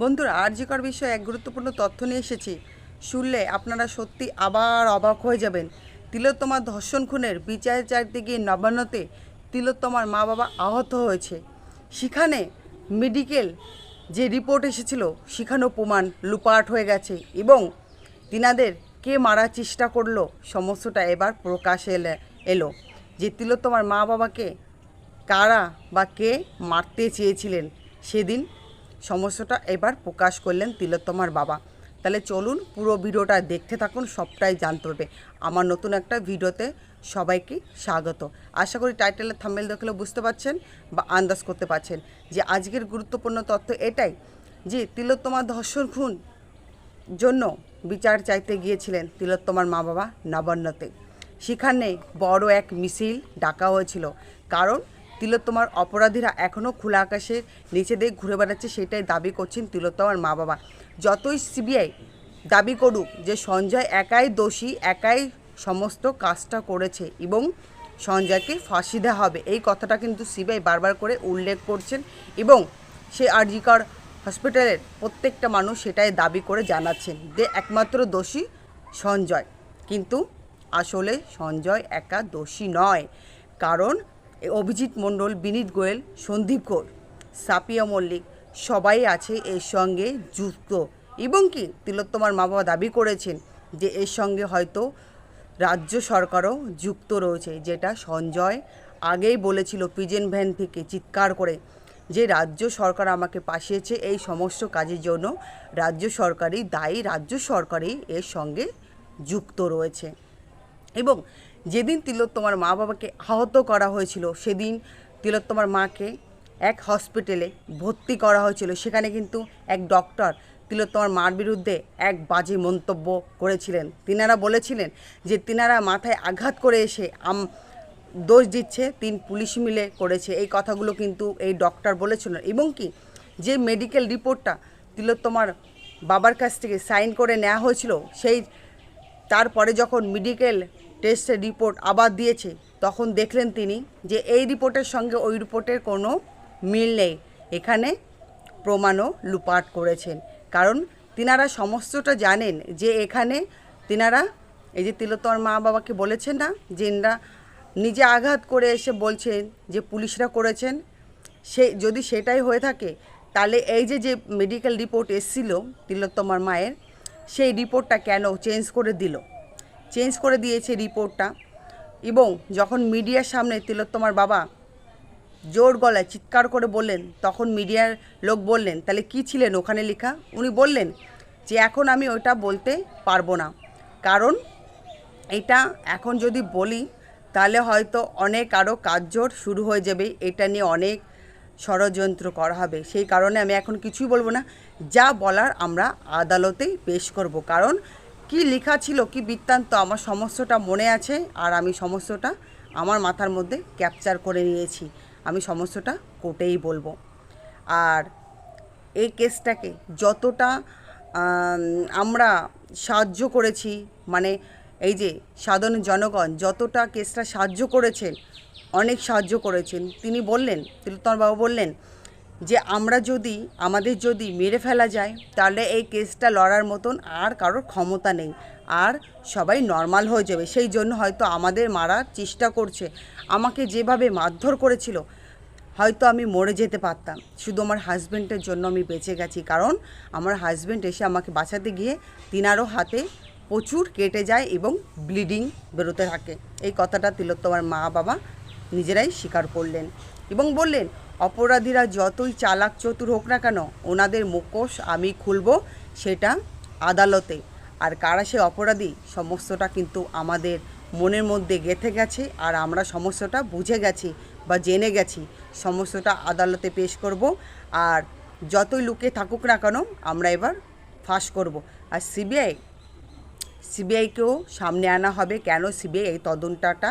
বন্ধুরা আরজিকর বিষয়ে এক গুরুত্বপূর্ণ তথ্য নিয়ে এসেছি, শুনলে আপনারা সত্যি আবার অবাক হয়ে যাবেন। তিলোত্তমার ধর্ষণ খুনের বিচার চাইতে গিয়ে নবান্নতে তিলোত্তমার মা বাবা আহত হয়েছে। সেখানে মেডিকেল যে রিপোর্ট এসেছিল, সেখানেও প্রমাণ লুপাট হয়ে গেছে এবং তিনাদের কে মারার চেষ্টা করল সমস্যাটা এবার প্রকাশে এলে, এলো যে তিলোত্তমার মা বাবাকে কারা বা কে মারতে চেয়েছিলেন, সেদিন সমস্যাটা এবার প্রকাশ করলেন তিলোত্তমার বাবা। তাহলে চলুন পুরো ভিডিওটা দেখতে থাকুন, সবটাই জানতে পারবে আমার নতুন একটা ভিডিওতে সবাইকে স্বাগত। আশা করি টাইটেলের থাম্বেল দেখলে বুঝতে পারছেন বা আন্দাজ করতে পারছেন যে আজকের গুরুত্বপূর্ণ তথ্য এটাই যে তিলোত্তমার ধর্ষণ খুন জন্য বিচার চাইতে গিয়েছিলেন তিলোত্তমার মা বাবা নবান্নতে। সেখানে বড় এক মিছিল ডাকা হয়েছিল। কারণ তিলোত্তমার অপরাধীরা এখনও খোলা আকাশের নিচে দিয়ে ঘুরে বেড়াচ্ছে, সেটাই দাবি করছেন তিলোত্তমার মা বাবা। যতই সিবিআই দাবি করুক যে সঞ্জয় একাই দোষী, একাই সমস্ত কাজটা করেছে এবং সঞ্জয়কে ফাঁসি দেওয়া হবে, এই কথাটা কিন্তু সিবিআই বারবার করে উল্লেখ করছেন এবং সে আরজিকর হসপিটালের প্রত্যেকটা মানুষ সেটাই দাবি করে জানাচ্ছেন যে একমাত্র দোষী সঞ্জয়। কিন্তু আসলে সঞ্জয় একা দোষী নয়, কারণ অভিজিৎ মণ্ডল, বিনীত গোয়েল, সন্দীপ ঘোষ, সাপিয়া মল্লিক সবাই আছে এর সঙ্গে যুক্ত। এবং কি, তিলোত্তমার মা বাবা দাবি করেছেন যে এর সঙ্গে হয়তো রাজ্য সরকারও যুক্ত রয়েছে, যেটা সঞ্জয় আগেই বলেছিল পিজেন ভ্যান থেকে চিৎকার করে যে রাজ্য সরকার আমাকে পাশিয়েছে এই সমস্ত কাজের জন্য, রাজ্য সরকারই দায়ী, রাজ্য সরকারই এর সঙ্গে যুক্ত রয়েছে। এবং যেদিন তিলোত্তমার মা বাবাকে আহত করা হয়েছিল, সেদিন তিলোত্তমার মাকে এক হসপিটালে ভর্তি করা হয়েছিল। সেখানে কিন্তু এক ডক্টর তিলোত্তমার মার বিরুদ্ধে এক বাজে মন্তব্য করেছিলেন। তিনারা বলেছিলেন যে, তিনারা মাথায় আঘাত করে এসে আম, দোষ দিচ্ছে, তিন পুলিশ মিলে করেছে। এই কথাগুলো কিন্তু এই ডক্টর বলেছিলেন। এবং কি, যে মেডিকেল রিপোর্টটা তিলোত্তমার বাবার কাছ থেকে সাইন করে নেওয়া হয়েছিল, সেই, তারপরে যখন মেডিকেল টেস্টের রিপোর্ট আবার দিয়েছে। তখন দেখলেন তিনি যে এই রিপোর্টের সঙ্গে ওই রিপোর্টের কোনো মিল নেই। এখানে প্রমাণও লুপাট করেছেন। কারণ তিনারা সমস্তটা জানেন যে এখানে তিনারা এই যে তিলোত্তমার মা বাবাকে বলেছেন না, যে এনারা নিজে আঘাত করে এসে বলছেন যে পুলিশরা করেছেন, সে যদি সেটাই হয়ে থাকে, তাহলে এই যে যে মেডিকেল রিপোর্ট এসেছিল তিলোত্তমার মায়ের, সেই রিপোর্টটা কেন চেঞ্জ করে দিল? চেঞ্জ করে দিয়েছে রিপোর্টটা। এবং যখন মিডিয়ার সামনে তিলোত্তমার বাবা জোর গলায় চিৎকার করে বললেন, তখন মিডিয়ার লোক বললেন, তাহলে কি ছিলেন ওখানে লেখা? উনি বললেন যে, এখন আমি ওটা বলতে পারব না। কারণ এটা এখন যদি বলি, তাহলে হয়তো অনেক আরও কাজজোর শুরু হয়ে যাবে। এটা নিয়ে অনেক ষড়যন্ত্র করা হবে। সেই কারণে আমি এখন কিছুই বলব না। যা বলার আমরা আদালতেই পেশ করব। কারণ কি লেখা ছিল, কি বৃত্তান্ত, আমার সমস্যাটা মনে আছে আর আমি সমস্যাটা আমার মাথার মধ্যে ক্যাপচার করে নিয়েছি। আমি সমস্যাটা কোর্টেই বলব। আর এই কেসটাকে যতটা আমরা সাহায্য করেছি মানে এই যে সাধারণ জনগণ যতটা কেসটা সাহায্য করেছেন, অনেক সাহায্য করেছেন, তিনি বললেন তিলোত্তম বাবু বললেন যে আমরা যদি, আমাদের যদি মেরে ফেলা যায়, তাহলে এই কেসটা লড়ার মতন আর কারোর ক্ষমতা নেই। আর সবাই নর্মাল হয়ে যাবে। সেই জন্য হয়তো আমাদের মারার চেষ্টা করছে। আমাকে যেভাবে মারধর করেছিল, হয়তো আমি মরে যেতে পারতাম। শুধু আমার হাজব্যান্ডের জন্য আমি বেঁচে গেছি। কারণ আমার হাজব্যান্ড এসে আমাকে বাঁচাতে গিয়ে তিনারও হাতে প্রচুর কেটে যায় এবং ব্লিডিং বেরোতে থাকে। এই কথাটা তিলোত্তমার মা বাবা নিজেরাই স্বীকার করলেন এবং বললেন, অপরাধীরা যতই চালাক চতুর হোক না কেন, ওনাদের মুখোশ আমি খুলব সেটা আদালতে। আর কারা সে অপরাধী, সমস্তটা কিন্তু আমাদের মনের মধ্যে গেঁথে গেছে আর আমরা সমস্যাটা বুঝে গেছি বা জেনে গেছি। সমস্যাটা আদালতে পেশ করব আর যতই লুকে থাকুক না কেন, আমরা এবার ফাঁস করব। আর সিবিআই সিবিআইকেও সামনে আনা হবে কেন সিবিআই এই তদন্তটা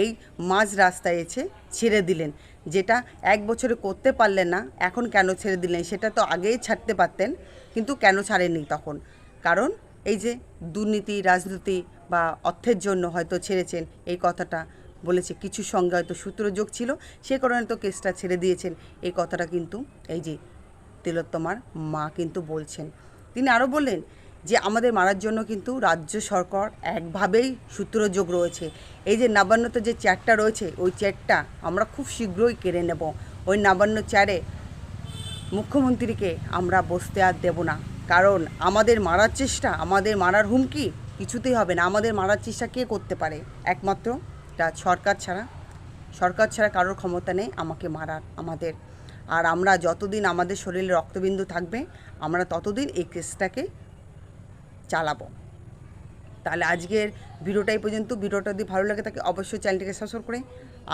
এই মাঝ রাস্তায় এসে ছেড়ে দিলেন। যেটা এক বছরে করতে পারলেন না, এখন কেন ছেড়ে দিলেন সেটা তো আগেই ছাড়তে পারতেন, কিন্তু কেন ছাড়েননি তখন? কারণ এই যে দুর্নীতি, রাজনীতি বা অর্থের জন্য হয়তো ছেড়েছেন এই কথাটা বলেছে কিছুর সঙ্গে হয়তো সূত্রযোগ ছিল, সে কারণে তো কেসটা ছেড়ে দিয়েছেন। এই কথাটা কিন্তু এই যে তিলোত্তমার মা কিন্তু বলছেন। তিনি আরও বললেন যে আমাদের মারার জন্য কিন্তু রাজ্য সরকার একভাবেই সূত্রযোগ রয়েছে। এই যে নবান্নতে যে চেয়ারটা রয়েছে, ওই চেয়ারটা আমরা খুব শীঘ্রই কেড়ে নেব। ওই নবান্ন চেয়ারে মুখ্যমন্ত্রীকে আমরা বসতে আর দেব না। কারণ আমাদের মারার চেষ্টা, আমাদের মারার হুমকি কিছুতেই হবে না। আমাদের মারার চেষ্টা কে করতে পারে? একমাত্র রাজ সরকার ছাড়া। সরকার ছাড়া কারোর ক্ষমতা নেই আমাকে মারার, আমাদের। আর আমরা যতদিন আমাদের শরীরে রক্তবিন্দু থাকবে, আমরা ততদিন এই কেসটাকে চালাবো। তাহলে আজকের ভিডিওটা এই পর্যন্ত। ভিডিওটা যদি ভালো লাগে তাকে অবশ্যই চ্যানেলটিকে সাবস্ক্রাইব করে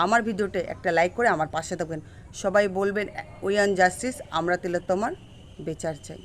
আমার ভিডিওতে একটা লাইক করে আমার পাশে থাকবেন। সবাই বলবেন ওয়ান জাস্টিস আমরা তিলোত্তমার বেচার চাই।